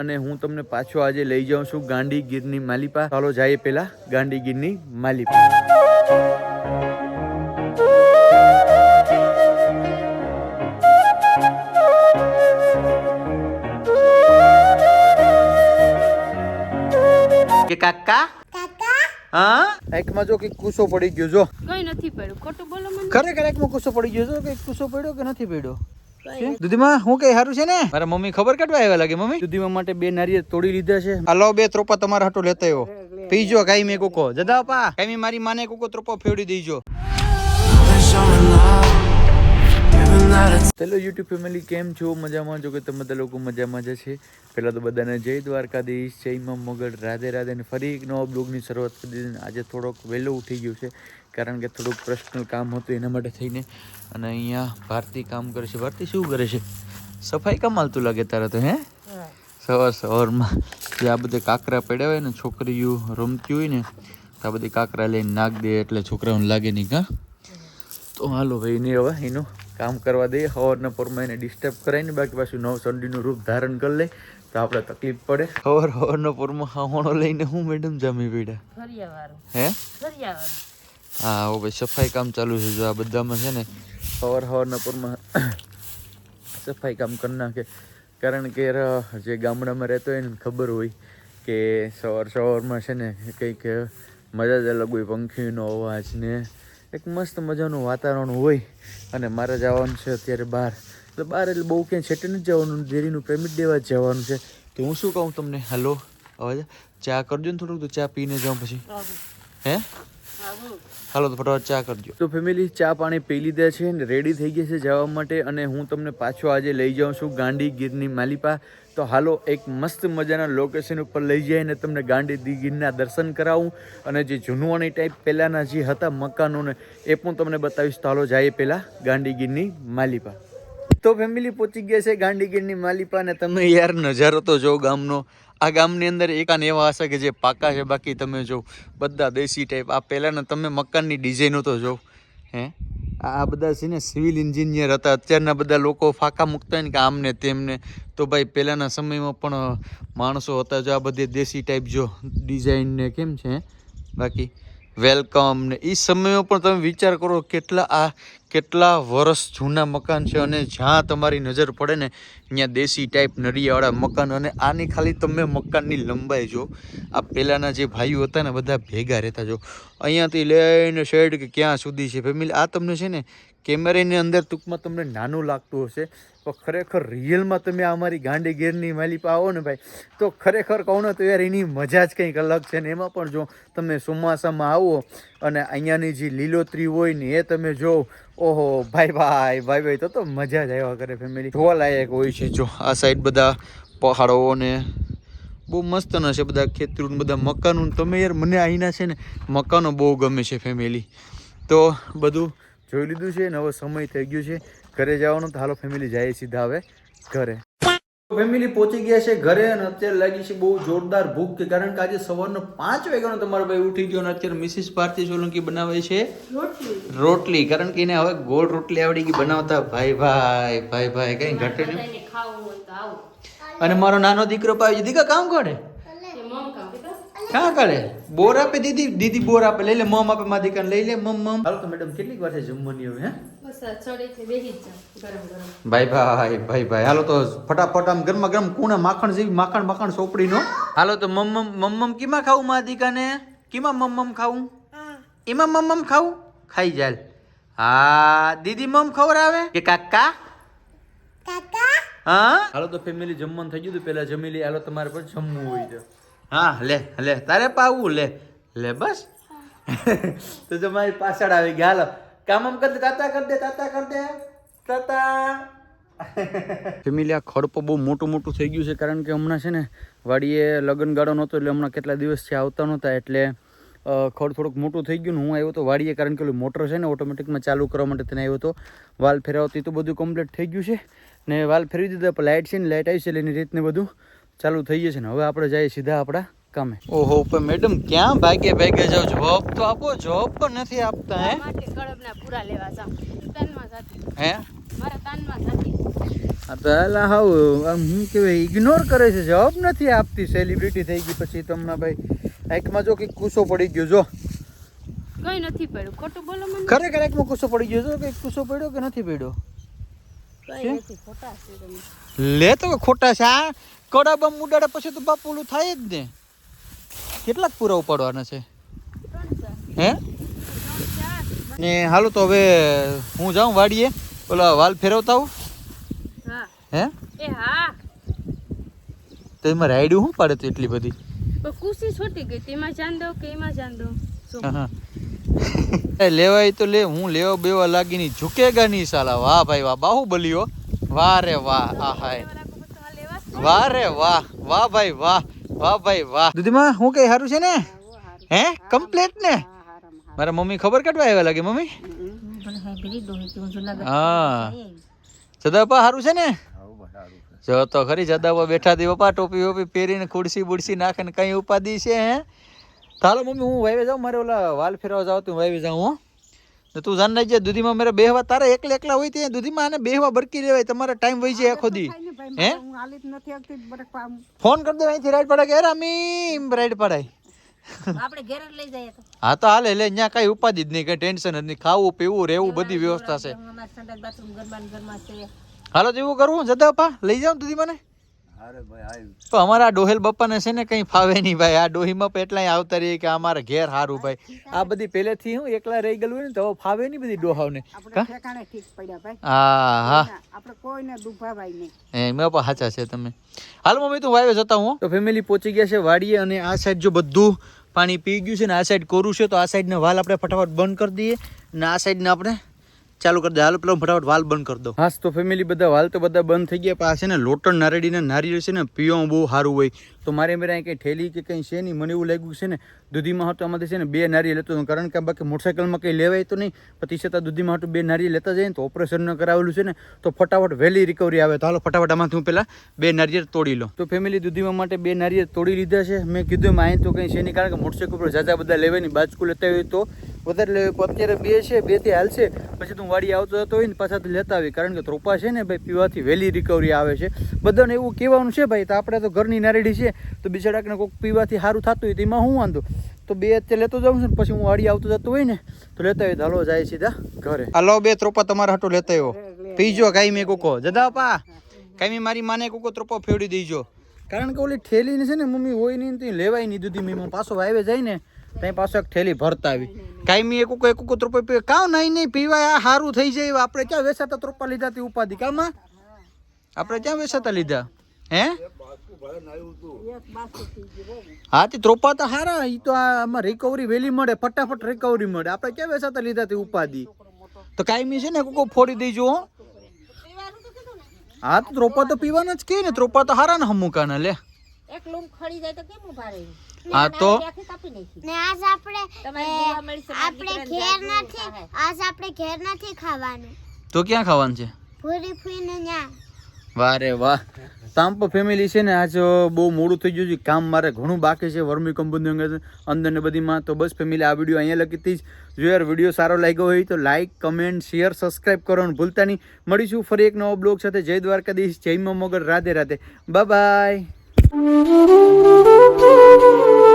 અને હું તમને પાછો આજે લઈ જાઉં છું ગાંડી ગીરની માલિપા. ચાલો જઈએ પેલા ગાંડી ગીરની માલિપા. કે કાકા? હા? એકમાં જો કે કુસો પડી ગયો જો. કઈ નથી પડ્યું. ખોટું બોલો મને. ખરેખર એકમાં કુસો પડી ગયો છો કે કુસો પડ્યો કે નથી પડ્યો? દુધીમાં હું કઈ સારું છે ને? મારા મમ્મી ખબર કાઢવા આવ્યા લાગે મમ્મી? દુધીમાં માટે બે નારિયેળ તોડી લીધા છે. આ લો બે ત્રોપા તમારા હાટો લેતા આવ્યો. પીજો કાઈ મેં કોકો. જદાપા કાઈ મારી માને કોકો ત્રોપો ફેવડી દેજો. હેલો યુટ્યુબ ફેમિલી, કેમ છો? મજામાં? જો કે તમે બધા લોકો મજામાં જ છે પહેલાં તો બધાને જય દ્વારકાધીશ, જય માં મગળ રાધે રાધે અને ફરી એક નવા બ્લોગની શરૂઆત કરી દીધી. આજે થોડોક વહેલો ઉઠી ગયું છે, કારણ કે થોડુંક પર્સનલ કામ હતું એના માટે થઈને. અને અહીંયા ભારતી કામ કરે છે. ભારતી શું કરે છે? સફાઈ કામ હાલતું લાગે તારે તો, હે? સવાર સવારમાં જે આ બધે કાંકરા પડ્યા હોય ને, છોકરીઓ રમતી હોય ને, તો આ બધી કાંકરા લઈને નાખ દે એટલે છોકરાઓને લાગે નહીં, કાં? તો હાલો ભાઈ નહીં હવે એનું કામ કરવા દઈએ સવારના પરમાં એને ડિસ્ટર્બ કરાવીને બાકી પાછું નવ સંડીનું રૂપ ધારણ કરી લે તો આપણે તકલીફ પડે. સવાર સવારના પરમાં હાવણો લઈને હું મેડમ જમી પીડા ફરિયા વાળું હે હા હવે ભાઈ સફાઈ કામ ચાલુ છે જો આ બધામાં છે ને સવાર સવારના પરમાં સફાઈ કામ કરી નાખે. કારણ કે જે ગામડામાં રહેતો હોય ને એને ખબર હોય કે સવાર સવારમાં છે ને કંઈક મજા જ અલગ હોય પંખીનો અવાજ ને એક મસ્ત મજાનું વાતાવરણ હોય અને મારે જવાનું છે અત્યારે બહાર. એટલે બહાર એટલે બહુ ક્યાંય છેટે નથી જવાનું ડેરીનું પેમેન્ટ દેવા જ જવાનું છે. તો હું શું કહું તમને? હાલો અવાજ? ચા કરજો ને થોડુંક તો ચા પીને જાઉં પછી. હે? હાલો તો ફટાફટ ચા કરજો. તો ફેમિલી ચા પાણી પી લીધા છે ને રેડી થઈ ગયા છે જવા માટે અને હું તમને પાછો આજે લઈ જાઉં છું ગાંડી ગીરની માલિપા. તો હાલો, એક મસ્ત મજાના લોકેશન ઉપર લઈ જઈને તમને ગાંડી ગીરના દર્શન કરાવું. અને જે જૂનવાણી ટાઈપ પહેલાંના જે હતા મકાનોને એ પણ તમને બતાવીશ. તો હાલો, જઈએ પહેલાં ગાંડી ગીરની માલિપા. તો ફેમિલી પહોંચી ગયા છે ગાંડીગીરની માલિપા ને તમે યાર નજારો તો જો ગામનો. આ ગામની અંદર એકાને એવા હશે કે જે પાકા છે, બાકી તમે જો બધા દેશી ટાઈપ આ પહેલાંના તમે મકાનની ડિઝાઇનો તો જો. હે? આ બધા છે ને સિવિલ એન્જિનિયર હતા. અત્યારના બધા લોકો ફાંકા મૂકતા હોય ને કે આમને તેમને. તો ભાઈ પહેલાંના સમયમાં પણ માણસો હતા જો આ બધી દેશી ટાઈપ જો ડિઝાઇન ને કેમ છે? બાકી વેલકમ ને એ સમયમાં પણ તમે વિચાર કરો કેટલા આ કેટલા વર્ષ જૂના મકાન છે અને જ્યાં તમારી નજર પડે ને અહીંયા દેશી ટાઈપ નળિયાવાળા મકાન અને આની ખાલી તમે મકાનની લંબાઈ જો આ પહેલાંના જે ભાઈઓ હતા ને બધા ભેગા રહેતા જો અહીંયાથી લઈને શેડ કે ક્યાં સુધી છે ફેમિલી આ તમને છે ને કેમેરાની અંદર ટૂંકમાં તમને નાનું લાગતું હશે. તો ખરેખર રિયલમાં તમે અમારી ગાંડી ગીરની માલી આવો ને ભાઈ, તો ખરેખર કહું ને તો યાર એની મજા જ કંઈક અલગ છે ને એમાં પણ જો તમે ચોમાસામાં આવો અને અહીંયાની જે લીલોતરી હોય ને એ તમે જો, ઓહો, ભાઈ ભાઈ ભાઈ ભાઈ, તો તો મજા જ આવ્યા કરે ફેમિલી જોવા લાયક હોય છે જો, આ સાઈડ બધા પહાડો ને બહુ મસ્ત ના છે બધા ખેતરું બધા મકાનો તમે યાર મને અહીંના છે ને મકાનો બહુ ગમે છે ફેમિલી તો બધું જોઈ લીધું છે ને હવે સમય થઈ ગયો છે. ઘરે જવાનું તો હાલો ફેમિલી જાય સીધા હવે ઘરે. ફેમિલી પહોંચી ગયા છે ઘરે અને અત્યારે લાગી છે બહુ જોરદાર ભૂખ કે કારણ કે આજે સવારનો પાંચ વાગ્યાનો તમારો ભાઈ ઉઠી ગયો અને અત્યારે મિસિસ ભારતી સોલંકી બનાવે છે રોટલી. રોટલી. કારણ કે એને હવે ગોળ રોટલી આવડી ગઈ બનાવતા. ભાઈ ભાઈ ભાઈ ભાઈ કઈ ઘટે નહીં. બધાને ખાવું હોય તો આવું. અને મારો નાનો દીકરો પાવી દીકરા કામ કરે ક્યાં કરે? બોર આપે દીદી? દીદી બોર આપે. લઈ લે મમ આપે માધી દીકરાને લઈ લે મમ મમ. હાલો તો મેડમ કેટલીક વાર છે જમવાની હવે હે? બસ આ ચડેથી બેસી જ જાવ ગરમ ગરમ. ભાઈ ભાઈ ભાઈ ભાઈ હાલો તો ફટાફટ આમ ગરમા ગરમ કુણા માખણ જેવી માખણ માખણ સોપડી નો હાલો તો મમ્મ મમ્મ કીમાં ખાવું મારા કીમા કીમાં મમ ખાવું? એમાં મમ્મ ખાવું? ખાઈ જાય હા દીદી મમ ખવડાવે? કે કાકા? હા? હાલો તો ફેમિલી જમવાનું થઈ ગયું તો પેલા જમી લે. હાલો તમારે પણ જમવું હોય તો. હા લે લે તારે પાવું લે લે બસ. તો તમારી પાછળ આવી ગયા હાલો. કામ આમ કરી દે તાતા કરી દે તાતા કરી દે. તાતા. ફેમિલી આ ખડપો બહુ મોટું મોટું થઈ ગયું છે કારણ કે હમણાં છે ને વાડીએ લગ્ન ગાળો નહોતો એટલે હમણાં કેટલા દિવસથી આવતા નહોતા એટલે ખડ થોડુંક મોટું થઈ ગયું ને હું આવ્યો તો વાડીએ કારણ કે મોટર છે ને ઓટોમેટિકમાં ચાલુ કરવા માટે તેને આવ્યો તો. વાલ ફેરવતી તો બધું કમ્પ્લીટ થઈ ગયું છે. ને વાલ ફેરવી દીધા પણ લાઇટ છે ને લાઇટ આવી છે એટલે એની રીતને બધું ચાલુ થઈ જશે ને. હવે આપણે જઈએ સીધા આપણા કામે. ઓહો પણ મેડમ ક્યાં ભાગે ભાગે જાવ જોબ તો આપો જોબ પણ નથી આપતા હે? માટે પૂરા લેવા જાવ તાનમાં જાતી. હે? મારા તાનમાં જાતી. આ હાવ આમ શું કહેવાય ઇગ્નોર કરે છે. જવાબ નથી આપતી. સેલિબ્રિટી થઈ ગઈ પછી તમને ભાઈ આંખમાં જો કંઈક કુસો પડી ગયો જો. કઈ નથી પડ્યું. ખોટું બોલો મને. ખરેખર આંખમાં કુસો પડી ગયો જો કંઈક કુસો પડ્યો કે નથી પડ્યો? કઈ નથી ખોટા છે તમે. લે તો ખોટા છે આ કડા બમ ઉડાડે પછી તો બાપ ઓલું થાય જ ને. કેટલાક પૂરા ઉપાડવાના છે? હે? ને હાલો તો હવે હું જાઉં વાડીએ. ઓલા વાલ ફેરવતા હું હા? હે એ હા. તો એમાં રાઈડું શું પાડે તું એટલી બધી? કુશી છોટી ગઈ તેમાં જાન દો કે એમાં જાન દો લેવાય તો લે હું લેવા બેવા લાગી ની ઝુકેગા નહીં સાલા. વાહ ભાઈ વાહ બાહુબલીઓ વાહ રે વાહ આ હાય લેવા રાખો પછી આ લેવા જ વાહ રે વાહ વાહ ભાઈ વાહ વાહ ભાઈ વાહ. દુધીમાં હું કઈ સારું છે ને? હે? કમ્પ્લીટ ને? મારા મમ્મી ખબર કાઢવા આવ્યા લાગે મમ્મી? હા. સદાપા સારું છે ને? જો તો ખરી સદાપા બેઠા દી પપ્પા ટોપી વોપી પહેરીને ખુરશી બુડસી નાખે ને કઈ ઉપાધિ છે હે? ચાલો મમ્મી હું વાવી જાઉં મારે ઓલા વાલ ફેરવા જાવ તું વાવી જાઉં હો. ને તું જાણ જાય દૂધીમાં મારે બેહવા તારે એકલા એકલા હોય ત્યાં દૂધીમાં આને બેહવા બરકી રહેવાય તમારે ટાઈમ વહી જાય આખો દી. હે? ફોન કરી દે અહીંથી રાઈડ પડે કે રામી રાઈડ પડાય. આપણે ઘેર જ લઈ જઈએ હા તો હાલે એટલે અહીંયા કઈ ઉપાધિ જ નહીં કઈ ટેન્શન જ નહીં. ખાવું પીવું રહેવું બધી વ્યવસ્થા છે. હાલો તો એવું કરવું જદાપા લઈ જાઉં દૂધી મને તો અમારા ડોહેલ બપ્પાને છે ને કઈ ફાવે નહીં ભાઈ. આ ડોહીમાં પણ એટલાય આવતા રહીએ કે અમારે ઘેર સારું ભાઈ. આ બધી પહેલેથી હું એકલા રહી ગયેલું ને તો ફાવે નહીં બધી ડોહાવને આપણે ઠેકાણે ઠીક પડ્યા ભાઈ. હા હા. આપણે કોઈને એમાં પણ સાચા છે તમે. હાલ મમ્મી તું વાવે જતા હું તો ફેમિલી પહોંચી ગયા છે વાડીએ અને આ સાઈડ જો બધું પાણી પી ગયું છે ને આ સાઈડ કોરું છે તો આ સાઈડને વાલ આપણે ફટાફટ બંધ કરી દઈએ. ને આ સાઈડને આપણે ચાલુ કરી દે. હાલ, પેલો ફટાફટ વાલ બંધ કરી દો હાસ તો ફેમિલી બધા વાલ તો બધા બંધ થઈ ગયા. આ છે ને, લોટણ નારેડીના નારિયેળ છે ને પીવા બહુ સારું હોય. તો મારે મેરે કંઈ ઠેલી કે કંઈ છે નહીં, મને એવું લાગ્યું છે ને, દૂધીમાં હતું આમાંથી છે ને બે નારિયેળ લેતો કારણ કે બાકી મોટરસાઇકલમાં કંઈ લેવાય તો નહીં પછી છતાં દૂધીમાં હતું બે નારિયેળ લેતા જઈએ ને, તો ઓપરેશન કરાવેલું છે ને, તો ફટાફટ વહેલી રિકવરી આવે. તો હાલો, ફટાફટ આમાંથી હું પહેલાં બે નારિયેળ તોડી લો તો ફેમિલી દૂધીમાં માટે બે નારિયેળ તોડી લીધા છે. મેં કીધું એમ અહીં તો કંઈ છે નહીં, કારણ કે મોટરસાઇકલ પર જાજા બધા લેવાની બાજકુ લેતા હોય તો વધારે પણ અત્યારે બે છે બેથી હાલશે પછી તું વાડી આવતો જતો હોય ને પાછા લેતા આવી કારણ કે ત્રોપા છે ને ભાઈ પીવાથી વહેલી રિકવરી આવે છે. બધાને એવું કહેવાનું છે ભાઈ તો આપણે તો ઘરની નારેડી છે તો બિચારાકને કોઈક પીવાથી સારું થતું હોય તો એમાં હું વાંધો? તો બે અત્યારે લેતો જાઉં છું ને પછી હું વાડી આવતો જતો હોય ને તો લેતા તો હાલો જાય સીધા ઘરે. હાલો બે ત્રોપા તમારા હાટો લેતા આવ્યો પીજો કાંઈ મેં કોકો. જદા પા. કાંઈ મારી માને કોકો ત્રોપો ફેવડી દેજો. કારણ કે ઓલી ઠેલીને છે ને મમ્મી હોય નહીં તો લેવાય નહીં દીધી. મેં પાછો વાવે જાય ને ત્યાં પાછો એક થેલી ભરતા આવી. કાયમી એક એક એક ત્રોપા પીવે. કાં નહીં નહીં, પીવાય, આ સારું થઈ જાય આપણે ક્યાં વેસાતા ત્રોપા લીધા તે ઉપાધિ? કામાં? આપણે ક્યાં વેસાતા લીધા? હે? હા, તે ત્રોપા તો હારા. એ તો આમાં રિકવરી વહેલી મળે, ફટાફટ રિકવરી મળે. આપણે ક્યાં વેસાતા લીધા તે ઉપાધિ? તો કાયમી છે ને, કોકો ફોડી દેજો, હા. તો ત્રોપા તો પીવાના જ કે ને? ત્રોપા તો હારા ને હમુકાના, લે. એક લૂમ ખડી જાય તો કેમ ઊભા રહી? હા તો ને આજ આપણે તમારી દુઆ મળી છે, મારા આપણે ઘેર નથી આજ આપણે ઘેર નથી ખાવાનું. તો ક્યાં ખાવાનું છે? પૂરી ફૂઈને ન્યા. વાહ રે વાહ. સાંપો ફેમિલી છે ને આજ બહુ મોડું થઈ ગયું છે. કામ મારે ઘણું બાકી છે વર્મી કંપની અંદર ને બધીમાં તો બસ ફેમિલી આ વીડિયો અહીંયા લખી હતી જો યાર વીડિયો સારો લાગ્યો હોય તો લાઇક કમેન્ટ શેર સબસ્ક્રાઇબ કરવાનું ભૂલતા નહીં. મળીશું ફરી એક નવો બ્લોગ સાથે. જય દ્વારકાધીશ જય મગર. Radhe Radhe. Bye Thank you.